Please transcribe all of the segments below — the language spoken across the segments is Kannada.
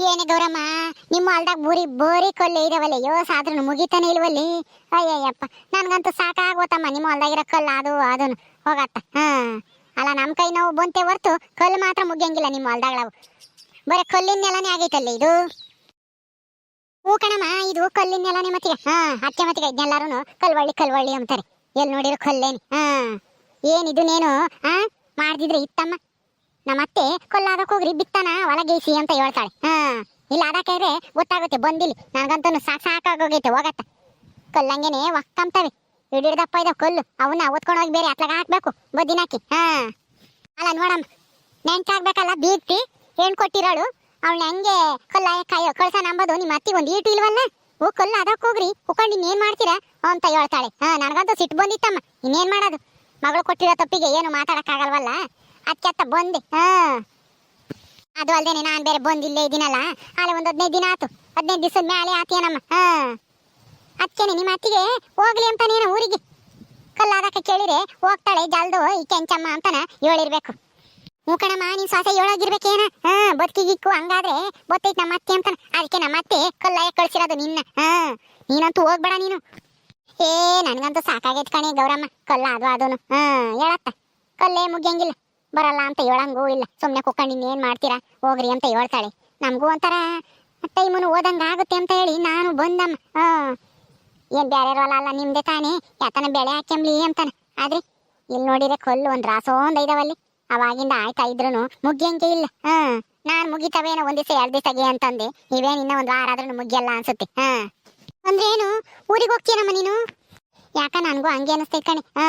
ಏನೇ ಗೌರಮ್ಮ, ನಿಮ್ಮ ಹೊಲ್ದಾಗ ಬೂರಿ ಬೋರಿ ಕೊಲ್ಲೆ ಇದಾವಲ್ಲ ಯೋ ಸಾದ್ರೂ ಮುಗಿತಾನೆ ಇಲ್ವಲ್ಲಿ? ಅಯ್ಯಯ್ಯಪ್ಪ, ನನ್ಗಂತೂ ಸಾಕಾಗೋತಮ್ಮ ನಿಮ್ಮ ಹೊಲ್ದಾಗಿರೋ ಕಲ್ಲು ಅದು ಅದನ್ನು ಹೋಗತ್ತ, ಹಾ. ಅಲ್ಲ, ನಮ್ಮ ಕೈ ನೋವು ಬಂತೆ ಹೊರ್ತು ಕಲ್ಲು ಮಾತ್ರ ಮುಗಿಯಂಗಿಲ್ಲ ನಿಮ್ಮ ಹೊಲ್ದಾಗಳವು ಬರೀ ಕಲ್ಲಿನ ನೆಲನೇ ಆಗೈತಲ್ಲ ಇದು? ಹೂ ಕಣಮ್ಮ, ಇದು ಕಲ್ಲಿನ ನೆಲನೇ ಮತ್ತಿಗೆ, ಹಾ, ಅತ್ತೆ ಮತ್ತಿಗೆ ಇದನ್ನೆಲ್ಲರೂ ಕಲ್ವಳ್ಳಿ ಕಲ್ವಳ್ಳಿ ಅಂತಾರೆ. ಎಲ್ಲಿ ನೋಡಿರೋ ಕಲ್ಲೇನು, ಹಾ. ಏನಿದು ಹಾ ಮಾಡ್ದಿದ್ರೆ ಇತ್ತಮ್ಮ? ನಮ್ಮ ಅತ್ತೆ ಕೊಲ್ಲಾದಕ್ಕೆ ಹೋಗ್ರಿ, ಬಿತ್ತಾನ, ಒಳಗೇಸಿ ಅಂತ ಹೇಳ್ತಾಳೆ. ಹಾ, ಇಲ್ಲ ಅದಕ್ಕೆ ಗೊತ್ತಾಗುತ್ತೆ ಬಂದಿಲ್ಲಿ ನನಗಂತೂ ಸಾಕ್ ಸಾಕಾಗೋಗೈತೆ, ಹೋಗತ್ತ. ಕೊಲ್ಲಂಗೇನೆ ಒಕ್ಕಂತವೆ. ಹಿಡಿದಪ್ಪ ಇದಾವ ಕೊಲ್ಲು. ಅವನ್ನ ಓದ್ಕೊಂಡು ಹೋಗಿ ಬೇರೆ ಅತ್ಲಾಗ ಹಾಕ್ಬೇಕು ಬದಿನಾಕಿ ಹಾ. ಅಲ್ಲ ನೋಡಮ್ಮ, ನೆಂಚಾಗ್ಬೇಕಲ್ಲ ಬೀರ್ತಿ ಏನ್ ಕೊಟ್ಟಿರೋಳು ಅವಳನ್ನ ಹೆಂಗೆ ಕೊಲ್ಲ ಕೈ ಕೊಳ್ಸ ನಂಬೋದು, ನಿಮ್ಮ ಅತ್ತಿಗೆ ಒಂದು ಈಟು ಇಲ್ವಲ್ಲ? ಓ, ಕೊಲ್ಲ ಅದಕ್ಕೆ ಹೋಗ್ರಿ ಉಕೊಂಡು ಇನ್ನೇನು ಮಾಡ್ತೀರಾ ಅಂತ ಹೇಳ್ತಾಳೆ. ಹಾ, ನನಗಂತೂ ಸಿಟ್ಟು ಬಂದಿತ್ತಮ್ಮ, ಇನ್ನೇನು ಮಾಡೋದು? ಮಗಳು ಕೊಟ್ಟಿರೋ ತಪ್ಪಿಗೆ ಏನು ಮಾತಾಡಕ್ಕಾಗಲ್ವಲ್ಲ? ಅದಕ್ಕೆ ಅತ್ತ ಬಂದೆ. ಹಾ. ಅದು ಅಲ್ದೇನೆ ನಾನು ಬೇರೆ ಬಂದಿಲ್ಲೇ ಇದ್ದೀನಲ್ಲ ಅಲ್ಲಿ ಒಂದು ಹದಿನೈದು ದಿನ ಆತು. ಹದಿನೈದು ದಿವಸದ ಮೇಲೆ ಆತೇನಮ್ಮ ಹಾ. ಅದಕ್ಕೇನೆ ನಿಮ್ಮ ಅತ್ತಿಗೆ ಹೋಗ್ಲಿ ಅಂತ ನೀನು ಊರಿಗೆ. ಕಲ್ಲಾದಕ್ಕೆ ಕೇಳಿದ್ರೆ ಹೋಗ್ತಾಳೆ, ಜಲ್ದು ಈ ಕೆಂಚಮ್ಮ ಅಂತನ ಹೇಳಿರ್ಬೇಕು. ಹ್ಞೂ ಕಣಮ್ಮ, ನೀನ್ ಸೊಸೆ ಹೇಳೋಗಿರ್ಬೇಕೇನ ಹಾ ಬದುಕಿಗಿಕ್ಕು ಹಂಗಾದ್ರೆ ಗೊತ್ತೈತೆ ನಮ್ಮ ಅತ್ತೆ ಅಂತನ. ಅದಕ್ಕೆ ನಮ್ಮ ಅತ್ತೆ ಕಲ್ಲಾಯ ಕಳ್ಸಿರೋದು ನಿನ್ನ. ಹಾ. ನೀನಂತೂ ಹೋಗ್ಬೇಡ ನೀನು. ಏ, ನನಗಂತೂ ಸಾಕಾಗೈತೆ ಕಣೆ ಗೌರಮ್ಮ. ಕಲ್ಲ ಅದು ಅದೂನು. ಹಾ, ಹೇಳತ್ತ. ಕಲ್ಲೇ ಮುಗಿಯಂಗಿಲ್ಲ. ಬರಲ್ಲ ಅಂತ ಹೇಳಂಗೂ ಇಲ್ಲ. ಸುಮ್ಮನೆ ಕುಕ್ಕಂಡು ಇನ್ನೇನು ಮಾಡ್ತೀರಾ? ಹೋಗ್ರಿ ಅಂತ ಹೇಳ್ತಾಳೆ. ನಮಗೂ ಒಂಥರ ಟೈಮನ್ನು ಓದಂಗೆ ಆಗುತ್ತೆ ಅಂತ ಹೇಳಿ ನಾನು ಬಂದಮ್ಮ. ಹ್ಮ್ ಏನ್ ಬೇರೆ ಹೊಲ ಅಲ್ಲ, ನಿಮ್ದೆ ತಾನೇ. ಯಾತನ ಬೆಳೆ ಹಾಕ್ಯಂಬ್ಲಿ ಅಂತಾನೆ. ಆದ್ರೆ ಇಲ್ಲಿ ನೋಡಿದ್ರೆ ಕಲ್ಲು ಒಂದ್ ಒಂದು ಐದವಲ್ಲಿ. ಅವಾಗಿಂದ ಆಯ್ತಾ ಇದ್ರು ಮುಗಿಯಂಗೆ ಇಲ್ಲ. ಹಾಂ ನಾನು ಮುಗಿತಾವೇನೋ ಒಂದು ದಿವಸ ಎರಡ್ ದಿವಸಗೆ ಅಂತಂದೆ. ಇವೇನು ಇನ್ನೂ ಒಂದ್ ವಾರ ಆದ್ರೂ ಮುಗಿಯಲ್ಲ ಅನ್ಸುತ್ತೆ. ಹಾಂ ಅಂದ್ರೇನು ಊರಿಗೆ ಹೋಗ್ತೀನಮ್ಮ ನೀನು? ಯಾಕ ನನಗೂ ಹಂಗೆ ಅನಿಸ್ತೈತೆ ಕಣೆ. ಹಾ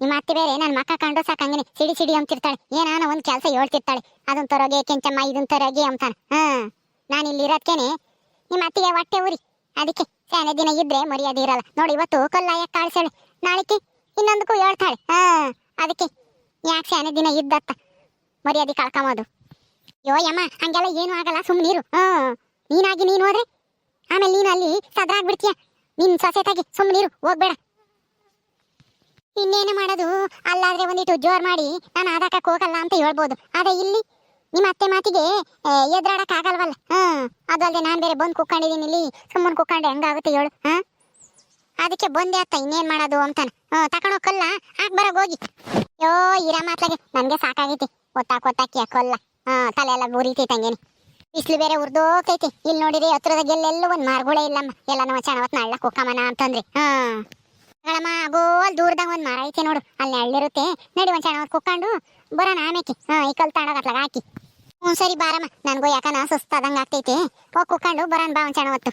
ನಿಮ್ಮ ಅತ್ತೆ ಬೇರೆ ನನ್ನ ಮಕ್ಕ ಕಂಡು ಸಾಕಂಗಿನಿ ಸಿಡಿ ಸಿಡಿ ಅಂತಿರ್ತಾಳೆ ಏನಾನ ಒಂದ್ ಕೆಲಸ ಹೇಳ್ತಿರ್ತಾಳೆ ಅದನ್ನ ತರೋಗೆ ಕೆಂಚಮ್ಮ ಇದನ್ನ ತರೋಗೆ ಅಂತಾನೆ ಹಾ, ನಾನು ಇಲ್ಲಿ ಇರೋದ್ಕೇನೆ ನಿಮ್ಮ ಅತ್ತಿಗೆ ಹೊಟ್ಟೆ ಊರಿ ಅದಕ್ಕೆ ಸ್ಯಾನೆ ದಿನ ಇದ್ರೆ ಮರ್ಯಾದೆ ಇರಲ್ಲ. ನೋಡಿ, ಇವತ್ತು ಕಲ್ಲಾಯ ಕಾಳ್ಸಳೆ ನಾಳೆಕ್ಕೆ ಇನ್ನೊಂದಕ್ಕೂ ಹೇಳ್ತಾಳೆ. ಹಾ, ಅದಕ್ಕೆ ಯಾಕೆ ಸ್ಯಾನೆ ದಿನ ಇದ್ದತ್ತ? ಮರ್ಯಾದೆ ಕಳ್ಕೊಂಬೋದು ಯೋ ಯಮ್ಮ, ಹಂಗೆಲ್ಲ ಏನು ಆಗಲ್ಲ. ಸುಮ್ಮನಿರು ಹಾ, ನೀನಾಗಿ ನೀನು ಹೋದ್ರೆ? ಆಮೇಲೆ ನೀನು ಅಲ್ಲಿ ಸದ್ರಾಗ್ಬಿಡ್ತೀಯ ನಿನ್ ಸೊಸೆ ತಾಗಿ ಸುಮ್ಮನಿರು ಹೋಗ್ಬೇಡ. ಇನ್ನೇನು ಮಾಡೋದು? ಅಲ್ಲಾದ್ರೆ ಒಂದಿಟ್ಟು ಜೋರ್ ಮಾಡಿ ನಾನು ಆದಾಕಕ್ಕೆ ಹೋಗಲ್ಲ ಅಂತ ಹೇಳ್ಬೋದು. ಆದ್ರೆ ಇಲ್ಲಿ ನಿಮ್ಮ ಅತ್ತೆ ಮಾತಿಗೆ ಎದುರಾಡಕ್ ಆಗಲ್ವಲ್ಲ? ಹ್ಮ್ ಅದಲ್ಲದೆ ನಾನು ಬೇರೆ ಬಂದು ಕುಕ್ಕೊಂಡಿದ್ದೀನಿ ಇಲ್ಲಿ. ಸುಮ್ಮನೆ ಕುಕ್ಕೊಂಡೆ ಹೆಂಗಾಗುತ್ತೆ ಹೇಳು, ಹಾ? ಅದಕ್ಕೆ ಬಂದೆ ಅತ್ತ, ಇನ್ನೇನ್ ಮಾಡೋದು ಅಂತಾನೆ. ಹ್ಮ್ ತಕೊಂಡೋಗಲ್ಲ ಹಾಕ್ ಬರೋ ಹೋಗಿ. ಯೋ, ಇರ ಮಾತ್ಲಾಗೆ. ನನಗೆ ಸಾಕಾಗೈತಿ. ಒತ್ತಾಕ್ ಒತ್ತಾಕಿ ಕೊಲ್ಲ ಹಾ ತಲೆ ಎಲ್ಲ ಬೂರಿತಿ ಹಂಗೇನೆ. ಬಿಸಿಲು ಬೇರೆ ಉರ್ದೋಗ್ತೈತಿ. ಇಲ್ಲಿ ನೋಡಿರಿ, ಹತ್ರದಾಗ ಎಲ್ಲೆಲ್ಲೂ ಒಂದ್ ಮಾರ್ಗುಳೆ ಇಲ್ಲಮ್ಮ. ಎಲ್ಲ ನಮ್ಮ ಚೆನ್ನಾವತ್ ನಳ್ಳ ಕುಕ್ಕಮ್ಮನ ಅಂತಂದ್ರಿ. ಹಾ. ಗಳಮ್ಮ ಗೋಲ್ ದೂರದಾಗ ಒಂದ್ ಮರ ಐತೆ ನೋಡು. ಅಲ್ಲಿ ನೆಳ್ಳಿರುತ್ತೆ ನಡಿ ಒಂದ್ ಚೆನ್ನಾಗಿ ಕುಕ್ಕಂಡು. ಬರೋಣ ಆಮೇಕೆ. ಹಾ, ಈ ಕಲ್ ತಗೊಂಡೋಗತ್ಲಾಗ ಹಾಕಿ. ಹ್ಞೂ, ಸರಿ ಬಾರಮ್ಮ. ನನಗೂ ಯಾಕನ ಸುಸ್ತಾದಂಗ ಆಗ್ತೈತೆ. ಹೋಗಿ ಕುಕ್ಕೊಂಡು, ಬರೋಣ ಬಾ ಒಂದ್ ಸಣ್ಣ ಹೊತ್ತು.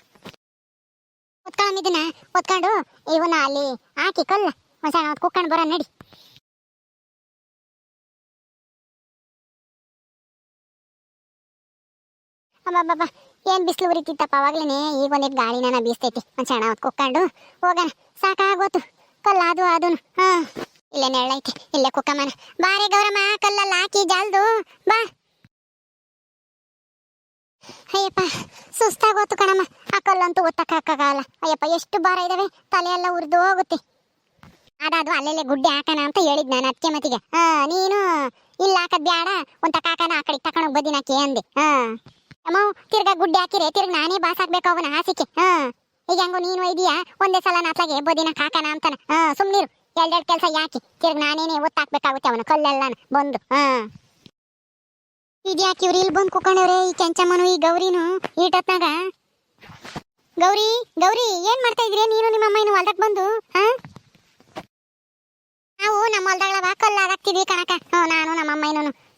ಇದನ್ನ. ಒತ್ಕೊಂಡು ಇವನ್ನ ಅಲ್ಲಿ ಹಾಕಿ ಕಲ್ಲ. ಒಂದ್ ಸಣ್ಣ ಹೊತ್ತು ಕುಕ್ಕೊಂಡು, ಬರೋಣ ನಡಿ. ಅಬ್ಬಬ್ಬಬ್ಬ. ಏನ್ ಬಿಸಿಲು ಉರಿತಿತ್ತಪ್ಪ ಅವಾಗ್ಲೇನೆ? ಈಗ ಒಂದಿಟ್ಟು ಗಾಳಿನ ಬೀಸ್ತೈತಿ. ಒಂದ್ ಸಣ್ಣ ಹೊತ್ತು ಕುಕ್ಕೊಂಡು ಸಾಕಾಗೋತು. ಕಲ್ಲ ಅದು ಹಾ. ಇಲ್ಲೇ ನೆರಳೈತಿ ಇಲ್ಲೇ ಕುಕ್ಕಮ್ಮನ. ಬಾರೆ ಗೌರಮ್ಮ, ಕಲ್ಲಲ್ಲ ಹಾಕಿ ಜಾಲ್ದು. ಬಾ. ಅಯ್ಯಪ್ಪ, ಸುಸ್ತಾಗೋತು ಕಣಮ್ಮ. ಆ ಕಲ್ಲಂತೂ ಒತ್ತಕ್ಕಾಗಲ್ಲ ಅಯ್ಯಪ್ಪ, ಎಷ್ಟು ಭಾರ ಇದಾವೆ? ತಲೆ ಎಲ್ಲ ಉರಿದು ಹೋಗುತ್ತೆ. ಅದಾದು ಅಲ್ಲೆಲ್ಲೇ ಗುಡ್ಡೆ ಹಾಕೋಣ ಅಂತ ಹೇಳಿದ್ ನಾನು ಅದಕ್ಕೆ ಮತ್ತಿಗೆ. ಹಾ, ನೀನು, ಇಲ್ಲ, ಹಾಕದ್ ಬ್ಯಾಡ. ಒಂದ್ ಕಾಕನ ಆ ಕಡೆ ತಕೊಂಡೋಗ್ ಬದಿನಾಕಿ ಅಂದೆ. ಹಾ. ಅಮ್ಮ, ತಿರ್ಗ ಗುಡ್ಡೆ ಹಾಕಿರೆ, ತಿರ್ಗ ನಾನೇ ಬಾಸ್ ಹಾಕ್ಬೇಕು ಅವನ ಹಾಸಿಕೆ ಹಾ. ಈಗ ಹೆಂಗೋ ನೀನು ಇದೀಯಾ? ಒಂದೇ ಸಲ ನಾತ್ಲಾಗೆ ಬದಿನ ಕಾಕನ ಅಂತಾನ. ಹಾ, ಸುಮ್ನಿರು. ಎರಡೆರಡು ಕೆಲಸ ಯಾಕೆ? ತಿರ್ಗ ನಾನೇನೆ ಒತ್ತಾಕ್ಬೇಕಾಗುತ್ತೆ ಅವನ ಕಲ್ಲೆಲ್ಲ ಬಂದು. ಹಾ. ಇದ್ಯಾಕೆ ಇವ್ರು ಇಲ್ಲಿ ಬಂದು ಕುಕೊಂಡವ್ರೆ ಈ ಕೆಂಚಮ್ಮನು, ಈ ಗೌರಿನು ಈಟತ್ನಾಗ? ಗೌರಿ ಗೌರಿ, ಏನ್ ಮಾಡ್ತಾ ಇದ್ರಿ? ನೀನು ನಿಮ್ಮ ಅಮ್ಮ ಇನ್ನು ಹೊಲ್ದಕ್ ಬಂದು? ಹಾ? ನಾವು ನಮ್ಮ ಹೊಲ್ದಾಗ ಕಲ್ಲ ಹಾಕ್ತಿದ್ವಿ ಕಣಕ ನಾನು ನಮ್ಮ ಅಮ್ಮ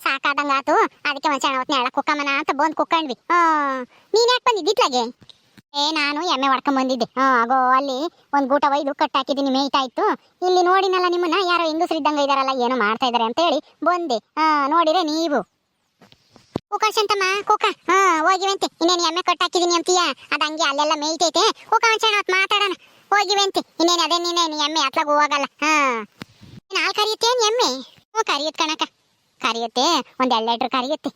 ಸಾಕಾದಂಗ ಆತು. ಅದಕ್ಕೆ ಒಂದ್ ಸಣ್ಣ ಕುಕ್ಕಮ್ಮನ ಅಂತ ಬಂದ್ ಕುಕ್ಕಂಡ್ವಿ. ಹ್ಞೂ ನೀನ್ ಯಾಕೆ ಬಂದಿದ್ದಿತ್ಲಾಗೆ ಏ, ನಾನು ಎಮ್ಮೆ ಹೊಡ್ಕೊಂಡ್ ಬಂದಿದ್ದೆ. ಹಾ, ಆಗೋ, ಅಲ್ಲಿ ಒಂದ್ ಗೂಟ ಒಯ್ದು ಕಟ್ಟಾಕಿದ್ದೀನಿ ಮೇಯ್ತಾ ಇತ್ತು. ಇಲ್ಲಿ ನೋಡಿನಲ್ಲ ನಿಮ್ಮನ್ನ, ಯಾರೋ ಇದ್ದಂಗ ಇದಾರಲ್ಲ, ಏನೋ ಮಾಡ್ತಾ ಇದಾರೆ ಅಂತ ಹೇಳಿ ಬಂದೆ. ಹಾ ನೋಡಿರೆ ನೀವು. ಕುಕ ಶಂತಮ್ಮ ಕುಕ ಹಾ, ಹೋಗಿವಂತೆ. ಇನ್ನೇನು ಎಮ್ಮೆ ಕಟ್ಟಾಕಿದೀನಿ ಅಂತೀಯ? ಅದ ಹಂಗೆ ಅಲ್ಲೆಲ್ಲ ಮೇಯ್ತೈತೆ. ಕುಕ ಒಂದ್ ಹೊತ್ತು ಮಾತಾಡೋಣ. ಹೋಗಿವಂತೆ. ಇನ್ನೇನು ಅದೇ ನೀನೇನು ಎಮ್ಮೆ ಅತ್ಲಾಗ ಹೋಗಲ್ಲ. ಹಾ. ನಾಲ್ಕು ಕರಿಯುತ್ತೇನು ಎಮ್ಮೆ? ಹ್ಞೂ ಕರಿಯುತ್ತೆ ಕಣಕ ಕರಿಯುತ್ತೆ, ಒಂದ್ ಎರಡು ಲೀಟ್ರ್ ಕರಿಯುತ್ತೆ.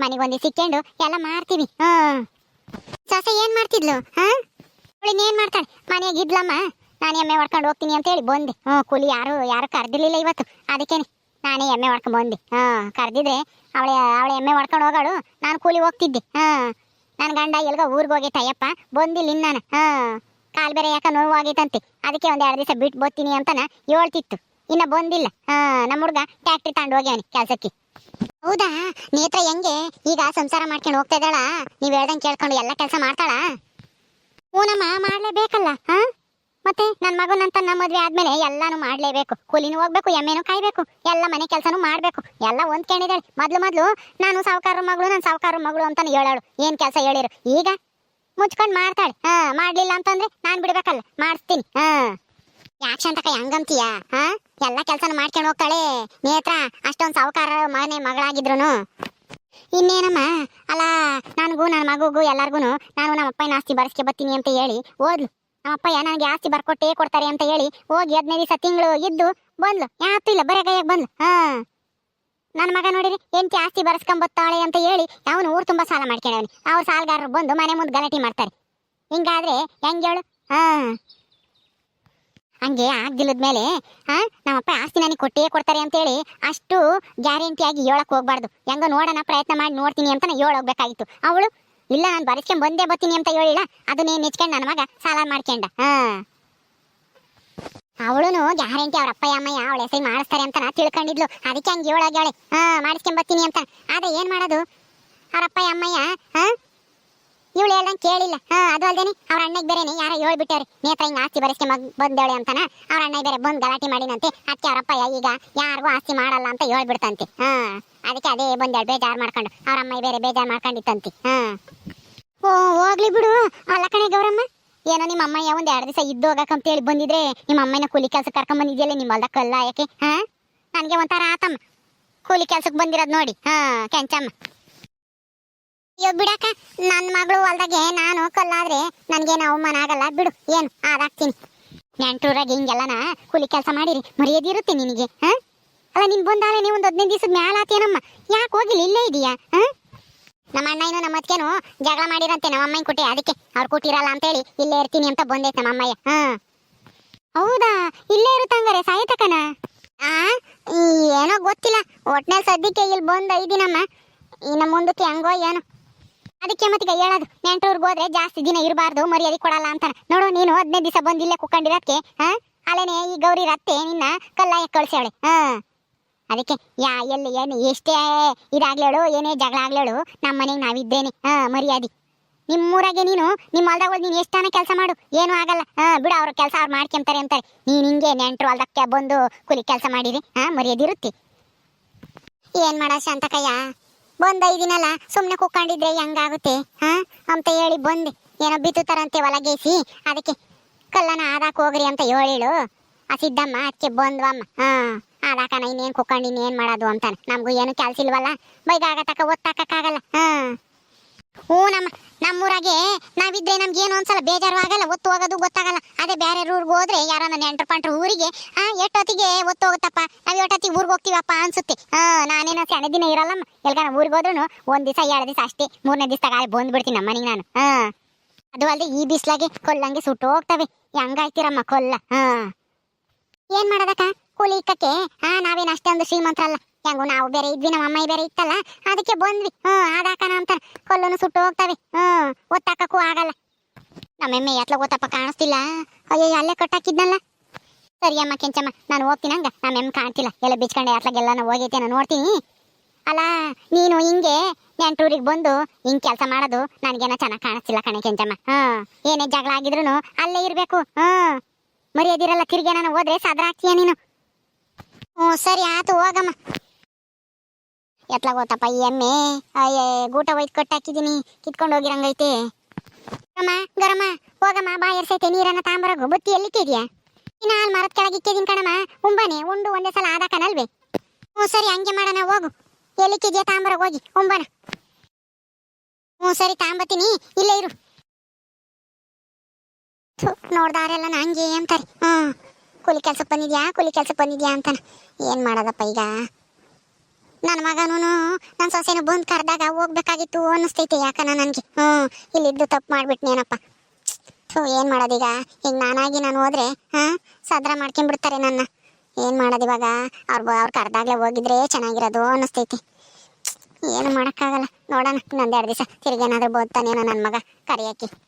ಮನೆಗೆ ಒಂದು ಸಿಕ್ಕೊಂಡು ಎಲ್ಲ ಮಾಡ್ತೀವಿ ಹಾ. ಸೊಸೆ ಏನ್ ಮಾಡ್ತಿದ್ಲು? ಹಾ? ಏನು ಮಾಡ್ತಾಳೆ? ಮನೆಯಾಗ ಇದ್ಲಮ್ಮ. ನಾನು ಎಮ್ಮೆ ಹೊಡ್ಕೊಂಡು ಹೋಗ್ತೀನಿ ಅಂತ ಹೇಳಿ ಬಂದೆ. ಹ್ಞೂ ಕೂಲಿ ಯಾರು ಯಾರು ಕರೆದಿರ್ಲಿಲ್ಲ ಇವತ್ತು. ಅದಕ್ಕೇನೆ ನಾನೇ ಎಮ್ಮೆ ಹೊಡ್ಕೊಂಡು ಬಂದೆ. ಹಾ, ಕರೆದಿದ್ರೆ ಅವಳೆ ಅವಳೆ ಎಮ್ಮೆ ಹೊಡ್ಕೊಂಡು ಹೋಗಾಳು. ನಾನು ಕೂಲಿ ಹೋಗ್ತಿದ್ದೆ. ಹಾ. ನನ್ನ ಗಂಡ ಎಲ್ಗೋ ಊರಿಗೆ ಹೋಗಿತ್ತಯ್ಯಪ್ಪ ಬಂದಿಲ್ಲ ಇನ್ನು ನಾನು. ಹಾ. ಕಾಲ್ ಬೇರೆ ಯಾಕೆ ನೋವು ಆಗೈತಂತೆ ಅದಕ್ಕೆ ಒಂದು ಎರಡು ದಿವಸ ಬಿಟ್ಟು ಬರ್ತೀನಿ ಅಂತನ ಹೇಳ್ತಿತ್ತು. ಇನ್ನ ಬಂದಿಲ್ಲ. ನಮ್ಮ ಹುಡ್ಗ ಟ್ಯಾಕ್ಟ್ರಿ ತಗೊಂಡು ಹೋಗ್ಯಾವನಿ ಕೆಲ್ಸಕ್ಕೆ. ಹೌದಾ? ನೇತ್ರ ಹೆಂಗೆ? ಈಗ ಸಂಸಾರ ಮಾಡ್ಕೊಂಡು ಹೋಗ್ತಾ ಇದ್ದಾಳ. ನೀವ್ ಹೇಳ್ದಂಗೆ ಕೇಳ್ಕೊಂಡು ಎಲ್ಲ ಕೆಲಸ ಮಾಡ್ತಾಳ? ಹೂನಮ್ಮ, ಮಾಡ್ಲೇಬೇಕಲ್ಲ ಹಾ ಮತ್ತೆ ನನ್ನ ಮಗನಂತ ನಮ್ಮ ಮದ್ವೆ ಆದ್ಮೇಲೆ ಎಲ್ಲಾನು ಮಾಡ್ಲೇಬೇಕು. ಕೂಲಿನೂ ಹೋಗ್ಬೇಕು, ಎಮ್ಮೆನೂ ಕಾಯ್ಬೇಕು. ಎಲ್ಲ ಮನೆ ಕೆಲಸನೂ ಮಾಡ್ಬೇಕು. ಎಲ್ಲ ಹೊಂದ್ಕೊಂಡಿದ್ದಾಳೆ ಮೊದ್ಲು ಮೊದ್ಲು ನಾನು ಸಾವುಕಾರ ಮಗಳು, ನಾನು ಸಾವುಕಾರ ಮಗಳು ಅಂತ ಹೇಳಾಳು. ಏನ್ ಕೆಲಸ ಹೇಳಿರು? ಈಗ ಮುಚ್ಕೊಂಡ್ ಮಾಡ್ತಾಳೆ. ಹಾ ಮಾಡ್ಲಿಲ್ಲ ಅಂತಂದ್ರೆ ನಾನ್ ಬಿಡ್ಬೇಕಲ್ಲ. ಮಾಡಿಸ್ತೀನಿ. ಹಾ ಯಾಕೆ ಅಂತಕ ಹೆಂಗಂತೀಯ ಹಾ? ಎಲ್ಲ ಕೆಲಸನ ಮಾಡ್ಕೊಂಡು ಹೋಗ್ತಾಳೆ. ನೇತ್ರ ಅಷ್ಟೊಂದು ಸಾವುಕಾರ ಮಗನೇ ಮಗಳಾಗಿದ್ರುನು. ಇನ್ನೇನಮ್ಮ? ಅಲ್ಲ, ನನಗೂ ನನ್ನ ಮಗುಗೂ ಎಲ್ಲರಿಗೂ ನಾನು ನಮ್ಮ ಅಪ್ಪನ ಆಸ್ತಿ ಬರ್ಸ್ಕೆ ಬರ್ತೀನಿ ಅಂತ ಹೇಳಿ ಓದ್ಲು ನಮ್ಮ ಅಪ್ಪಯ್ಯ ನನಗೆ ಆಸ್ತಿ ಬರ್ಕೊಟ್ಟೇ ಕೊಡ್ತಾರೆ ಅಂತ ಹೇಳಿ ಹೋಗಿ ಹದಿನೈದು ದಿವಸ ತಿಂಗಳು ಇದ್ದು ಬಂದ್ಲು. ಯಾವತ್ತೂ ಇಲ್ಲ, ಬರೇ ಕೈಯಾಗ ಬಂದ್ಲು. ಹಾ. ನನ್ನ ಮಗ ನೋಡಿರಿ ಎಂಟಿ ಆಸ್ತಿ ಬರ್ಸ್ಕೊಂಬತ್ತಾಳೆ ಅಂತ ಹೇಳಿ ಅವನು ಊರು ತುಂಬಾ ಸಾಲ ಮಾಡ್ಕೊಂಡವನಿ. ಅವ್ರ ಸಾಲಗಾರರು ಬಂದು ಮನೆ ಮುಂದೆ ಗಲಾಟೆ ಮಾಡ್ತಾರೆ. ಹಿಂಗಾದ್ರೆ ಹೆಂಗ್ ಹೇಳು? ಹಾ. ಹಂಗೆ ಆಗ್ದಿಲ್ಲದ ಮೇಲೆ ಹಾ ನಮ್ಮಪ್ಪ ಆಸ್ತಿ ನನಗೆ ಕೊಟ್ಟೇ ಕೊಡ್ತಾರೆ ಅಂತೇಳಿ ಅಷ್ಟು ಗ್ಯಾರಂಟಿಯಾಗಿ ಹೇಳಕ್ ಹೋಗ್ಬಾರ್ದು. ಹೆಂಗೋ ನೋಡೋಣ, ಪ್ರಯತ್ನ ಮಾಡಿ ನೋಡ್ತೀನಿ ಅಂತ ಹೇಳೋಗ್ಬೇಕಾಗಿತ್ತು ಅವಳು, ಇಲ್ಲ, ನಾನು ಬರಿಸ್ಕೊಂಡ್ ಬಂದೇ ಬರ್ತೀನಿ ಅಂತ ಹೇಳಿಲ್ಲ, ಅದನ್ನೇ ನೆಚ್ಕೊಂಡು ನನ್ನ ಮಗ ಸಾಲ ಮಾಡ್ಕೊಂಡ. ಹಾ. ಅವಳುನು ಗ್ಯಾರಂಟಿ ಅವ್ರ ಅಪ್ಪ ಅಮ್ಮಯ್ಯ ಅವಳ ಹೆಸರು ಮಾಡಿಸ್ತಾರೆ ಅಂತ ತಿಳ್ಕೊಂಡಿದ್ಲು. ಅದಕ್ಕೆ ಹಂಗೆ ಹೇಳೋಗ್ಯಾಳೆ ಹಾ, ಮಾಡಿಸ್ಕೊಂಡ್ ಬರ್ತೀನಿ ಅಂತ. ಆದ್ರೆ ಏನು ಮಾಡೋದು? ಅವ್ರ ಅಪ್ಪ, ಅಮ್ಮಯ್ಯ ಹಾ ಇವಳು ಹೇಳ್ದಂಗೆ ಕೇಳಿಲ್ಲ. ಹಾ, ಅದು ಅಲ್ದೇನೆ. ಅವ್ರ ಅಣ್ಣಗೆ ಬೇರೆನೆ. ಯಾರ ಹೇಳ್ಬಿಟ್ಟವ್ರಿ. ನೇತ್ರ, ಹಿಂಗೆ ಆಸ್ತಿ ಬರೆಸ್ಕೆ ಮಗ್ ಬಂದವಳೆ ಅಂತಾನ? ಅವ್ರ ಅಣ್ಣ ಬೇರೆ ಬಂದು ಗಲಾಟೆ ಮಾಡಿನಂತೆ. ಅದಕ್ಕೆ ಅವ್ರ ಅಪ್ಪಯ್ಯ ಈಗ ಯಾರಿಗೂ ಆಸ್ತಿ ಮಾಡಲ್ಲ ಅಂತ ಹೇಳ್ಬಿಡ್ತಂತೆ. ಹಾ, ಅದಕ್ಕೆ ಅದೇ ಬಂದೇಳು ಬೇಜಾರು ಮಾಡ್ಕೊಂಡು. ಅವ್ರ ಅಮ್ಮ ಬೇರೆ ಬೇಜಾರು ಮಾಡ್ಕೊಂಡಿತ್ತಂತೆ. ಹಾ. ಓ, ಹೋಗ್ಲಿ ಬಿಡು. ಅಲ್ಲ ಕಣೆ ಗೌರಮ್ಮ. ಏನೋ ನಿಮ್ಮ ಅಮ್ಮಯ್ಯ ಒಂದ್ ಎರಡು ದಿವಸ ಇದ್ದು ಹೋಗಕ್ಕಂತ ಹೇಳಿ ಬಂದಿದ್ರೆ ನಿಮ್ಮ ಅಮ್ಮನ ಕೂಲಿ ಕೆಲಸ ಕರ್ಕೊಂಡ್ ಬಂದಿದ್ಯಲ್ಲ ನಿಮ್ಮ ಹೊಲ್ದ ಕಲ್ಲ ಯಾಕೆ ಹಾ? ನನಗೆ ಒಂಥರ ಆತಮ್ಮ. ಕೂಲಿ ಕೆಲ್ಸಕ್ಕೆ ಬಂದಿರೋದು ನೋಡಿ. ಹಾ, ಕೆಂಚಮ್ಮ. ಅಯ್ಯೋ ಬಿಡಕ ನನ್ನ ಮಗಳು ಹೊಲ್ದಾಗೆ ನಾನು ಕಲ್ಲಾದ್ರೆ ನನ್ಗೇನು ಅವಮಾನ ಆಗಲ್ಲ? ಬಿಡು, ಏನು? ಆದಾಗ್ತೀನಿ ನೆಂಟೂರಾಗ ಹಿಂಗೆಲ್ಲನ ಕೂಲಿ ಕೆಲಸ ಮಾಡಿರಿ. ಮರ್ಯಾದಿರುತ್ತೆ ನಿನಗೆ, ಹಾ? ಅಲ್ಲ, ನೀನು ಬಂದಾಗಲೇ ಒಂದು ಹದಿನೈದು ದಿವಸದ ಮ್ಯಾಲ ಆತೇನಮ್ಮ ಯಾಕೆ ಹೋಗಿಲ್ಲ, ಇಲ್ಲೇ ಇದೀಯಾ, ಹಾ? ನಮ್ಮ ಅಣ್ಣ ಏನು ನಮ್ಮ ಅತ್ಕೇನು ಜಗಳ ಮಾಡಿರಂತೆ ನಮ್ಮ ಅಮ್ಮನ ಕೊಟ್ಟೆ ಅದಕ್ಕೆ ಅವ್ರು ಕೊಟ್ಟಿರಲ್ಲ ಅಂತೇಳಿ ಇಲ್ಲೇ ಇರ್ತೀನಿ ಅಂತ ಬಂದೈತೆ ನಮ್ಮ ಅಮ್ಮಯ್ಯ ಹೌದಾ? ಇಲ್ಲೇ ಇರುತ್ತಂಗಾರೆ ಸಾಯತಕನ ಆ, ಏನೋ ಗೊತ್ತಿಲ್ಲ. ಒಟ್ನಲ್ಲಿ ಸದ್ಯಕ್ಕೆ ಇಲ್ಲಿ ಬಂದು ಐದಿನಮ್ಮ. ಇನ್ನು ಮುಂದಕ್ಕೆ ಹೆಂಗೋ ಏನೋ. ಅದಕ್ಕೆ ಮತ್ತೆ ಹೇಳೋದು ನೆಂಟೂರ್ಗೆ ಹೋದ್ರೆ ಜಾಸ್ತಿ ದಿನ ಇರಬಾರ್ದು, ಮರ್ಯಾದೆ ಕೊಡಲ್ಲ ಅಂತಾನೆ. ನೋಡು, ನೀನು ಹದಿನೈದು ದಿವಸ ಬಂದು ಇಲ್ಲೇ ಕುಕ್ಕೊಂಡಿರೋದಕ್ಕೆ ಹಾ? ಅಲ್ಲೇನೆ ಈ ಗೌರಿ ರತ್ತೆ ನಿನ್ನ ಕಲ್ಲಾಯ ಕಳ್ಸ್ಯಾಳೆ, ಹಾ? ಅದಕ್ಕೆ ಯಾ, ಎಲ್ಲಿ, ಏನು, ಎಷ್ಟೇ ಇದಾಗ್ಲೇಳು ಏನೇ ಜಗಳ ಆಗ್ಲೇಳು ನಮ್ಮ ಮನೆಗೆ ನಾವಿದ್ದೇನೆ, ಹಾ, ಮರ್ಯಾದೆ. ನಿಮ್ಮೂರಾಗೆ ನೀನು, ನಿಮ್ಮ ಹೊಲ್ದಾಗ ಹೋಗಿ ನೀನು ಎಷ್ಟಾನ ಕೆಲಸ ಮಾಡು, ಏನೂ ಆಗಲ್ಲ, ಹಾ, ಬಿಡು, ಅವ್ರ ಕೆಲಸ ಅವ್ರು ಮಾಡ್ಕೊಂತಾರೆ ಅಂತಾರೆ. ನೀನು ಹಿಂಗೆ ನೆಂಟ್ರು ಹೊಲ್ದಕ್ಕೆ ಬಂದು ಕೂಲಿ ಕೆಲಸ ಮಾಡಿರಿ, ಹಾ, ಮರ್ಯಾದೆ ಇರುತ್ತೆ. ಏನ್ ಮಾಡ ಶಾಂತಕಯ್ಯ? ಬಂದ ಐದಿನಲ್ಲ ಸುಮ್ಮನೆ ಕುಕ್ಕೊಂಡಿದ್ರೆ ಹೆಂಗಾಗುತ್ತೆ, ಹಾ? ಅಂತ ಹೇಳಿ ಬಂದು. ಏನೋ ಬಿತ್ತುತ್ತಾರಂತೆ ಒಳಗೇಸಿ ಅದಕ್ಕೆ ಕಲ್ಲನ ಆದಾಕ್ ಹೋಗ್ರಿ ಅಂತ ಹೇಳಿಳು. ಆ ಸಿದ್ದಮ್ಮ ಅದಕ್ಕೆ ಬಂದ್ವಮ್ಮ. ಹಾ ಆದಾಕನ ಇನ್ನೇನ್ ಕುಕ್ಕೊಂಡು ಇನ್ನೇನ್ ಮಾಡೋದು ಅಂತಾನೆ. ನಮಗೂ ಏನು ಕೆಲಸ ಇಲ್ವಲ್ಲ? ಬೈಗ ಆಗತಕ್ಕ ಒತ್ತಾಕಕ್ಕಾಗಲ್ಲ, ಹಾ? ಹ್ಞೂ ನಮ್ಮ ನಮ್ಮೂರಾಗೆ ನಾವಿದ್ರೆ ನಮ್ಗೆ ಏನು ಒಂದ್ಸಲ ಬೇಜಾರು ಆಗಲ್ಲ, ಒತ್ತು ಹೋಗೋದು ಗೊತ್ತಾಗಲ್ಲ. ಬೇರೆ ಊರಿಗೆ ಹೋದ್ರೆ ಯಾರನ್ನ ನೆಂಟ್ರು ಪಾಂಟ್ರ ಊರಿಗೆ, ಆ, ಎಷ್ಟೊತ್ತಿಗೆ ಒತ್ತು ಹೋಗುತ್ತಪ್ಪ? ನಾವ್ ಎಷ್ಟೊತ್ತಿಗೆ ಊರಿಗೆ ಹೋಗ್ತೀವಪ್ಪ ಅನ್ಸುತ್ತೆ. ಹಾ ನಾನೇನ ಸಣ್ಣ ದಿನ ಇರಲ್ಲಮ್ಮ. ಎಲ್ಗಾನ ಊರಿಗೆ ಹೋದ್ರು ಒಂದ್ ದಿವಸ, ಎರಡು ದಿವಸ ಅಷ್ಟೇ. ಮೂರನೇ ದಿವಸ ಗಾಳಿ ಬಂದ್ಬಿಡ್ತೀನಿ ನಮ್ಮ ಮನೆಗೆ ನಾನು. ಹಾ ಅದು ಅಲ್ಲದೆ ಈ ಬಿಸ್ಲಾಗೆ ಕೊಲ್ಲಂಗೆ ಸುಟ್ಟು ಹೋಗ್ತವೆ. ಹೆಂಗಾಯ್ತಿರಮ್ಮ ಕೊಲ್ಲ. ಹಾ ಏನ್ ಮಾಡೋದಕ್ಕ? ಕೂಲಿ ಇಕ್ಕಕ್ಕೆ ಹಾ ನಾವೇನ್ ಅಷ್ಟೊಂದು ಶ್ರೀಮಂತರಲ್ಲ. ಹೆಂಗು ನಾವು ಬೇರೆ ಇದ್ವಿ, ನಮ್ಮ ಅಮ್ಮ ಬೇರೆ ಇತ್ತಲ್ಲ, ಅದಕ್ಕೆ ಬಂದ್ವಿ. ಹ್ಞೂ ಅದಾಕನ ಅಂತ ಕೊಲ್ಲನು ಸುಟ್ಟು ಹೋಗ್ತವೆ. ಹ್ಮ್, ಒತ್ತಾಕಕ್ಕೂ ಆಗಲ್ಲ. ನಮ್ಮೆಮ್ಮೆ ಎತ್ಲ ಗೊತ್ತಪ್ಪ ಕಾಣಿಸ್ತಿಲ್ಲ. ಅಯ್ಯೋ ಅಲ್ಲೇ ಕಟ್ಟಾಕಿದ್ನಲ್ಲ. ಸರಿ ಅಮ್ಮ ಕೆಂಚಮ್ಮ, ನಾನು ಹೋಗ್ತೀನಿ ಹಂಗ. ಕಾಣ್ತಿಲ್ಲ. ಎಲ್ಲ ಬಿಚ್ಕೊಂಡೆ ಅತ್ಲಾಗೆಲ್ಲ ನಾನು ಹೋಗೈತೆ ನಾನು ನೋಡ್ತೀನಿ. ಅಲ್ಲ, ನೀನು ಹಿಂಗೆ ನೆಂಟೂರಿಗೆ ಬಂದು ಹಿಂಗೆ ಕೆಲಸ ಮಾಡೋದು ನನಗೇನೋ ಚೆನ್ನಾಗಿ ಕಾಣಿಸ್ತಿಲ್ಲ ಕಣೆ ಕೆಂಚಮ್ಮ. ಹ್ಮ್ ಏನೇ ಜಗಳ ಆಗಿದ್ರು ಅಲ್ಲೇ ಇರಬೇಕು. ಹ್ಮ್ ಮರ್ಯಾದಿರಲ್ಲ ತಿರ್ಗಿ ನಾನು ಹೋದ್ರೆ ಸದ್ರ ಆಗ್ತೀಯ ನೀನು? ಹ್ಞೂ, ಸರಿ, ಆತು, ಹೋಗಮ್ಮ. ಎತ್ಲಾಗ ಹೋತಪ್ಪ ಈ ಎಮ್ಮೆ. ಅಯ್ಯೇ, ಗೂಟ ಒಯ್ದು ಕಟ್ಟಾಕಿದ್ದೀನಿ. ಕಿತ್ಕೊಂಡು ಹೋಗಿರಂಗೈತೆ. ಗರಮ ಗರಮ ಹೋಗಮ್ಮ ಬಾ ಎರ್ಸೈತೆ, ನೀರನ್ನ ತಾಂಬರೋಗು ಬುತ್ತಿ ಎಲ್ಲಿಕ್ಕಿದ್ಯಾ ಇನ್ನ ಅಲ್ಲಿ ಮರದ ಕೆಳಗೆ ಇಕ್ಕಿದೀನಿ ಕಣಮ್ಮ, ಉಂಬನೆ, ಉಂಡು ಒಂದೇ ಸಲ ಆದಾಕನಲ್ವೇ ಹ್ಞೂ ಸರಿ, ಹಂಗೆ ಮಾಡೋಣ, ಹೋಗು. ಎಲ್ಲಿಕ್ಕಿದ್ಯಾ ತಾಂಬರ ಹೋಗಿ, ಉಂಬಾನ. ಹ್ಞೂ ಸರಿ, ತಾಂಬತ್ತೀನಿ, ಇಲ್ಲೇ ಇರು. ನೋಡ್ದಾರೆಲ್ಲ ನಂಗೆ ಅಂತಾರೆ. ಹ್ಮ್ ಕೂಲಿ ಕೆಲ್ಸಕ್ಕೆ ಬಂದಿದ್ಯಾ, ಕೂಲಿ ಕೆಲ್ಸಕ್ಕೆ ಬಂದಿದ್ಯಾ ಅಂತಾನೆ. ಏನ್ ಮಾಡೋದಪ್ಪ ಈಗ? ನನ್ನ ಮಗನೂ ನನ್ನ ಸೊಸೆನೂ ಬಂದು ಕರೆದಾಗ ಹೋಗ್ಬೇಕಾಗಿತ್ತು ಅನ್ನಿಸ್ತೈತೆ ಯಾಕನ ನನಗೆ? ಹ್ಞೂ ಇಲ್ಲಿದ್ದು ತಪ್ಪು ಮಾಡಿಬಿಟ್ನೇನಪ್ಪ ಥೂ, ಏನು ಮಾಡೋದೀಗ? ಈಗ ನಾನಾಗಿ ನಾನು ಹೋದ್ರೆ, ಹಾಂ, ಸದ್ರ ಮಾಡ್ಕೊಂಡ್ಬಿಡ್ತಾರೆ ನನ್ನ. ಏನು ಮಾಡೋದು ಇವಾಗ? ಅವ್ರು ಅವ್ರು ಕರೆದಾಗಲೇ ಹೋಗಿದ್ರೆ ಚೆನ್ನಾಗಿರೋದು ಅನ್ನಿಸ್ತೈತಿ. ಏನು ಮಾಡೋಕ್ಕಾಗಲ್ಲ. ನೋಡೋಣ ನಂದೆರಡು ದಿವಸ. ತಿರುಗೇನಾದರೂ ಬೋದ್ತಾನೇನೋ ನನ್ನ ಮಗ. ಕರಿಯಾಕಿ.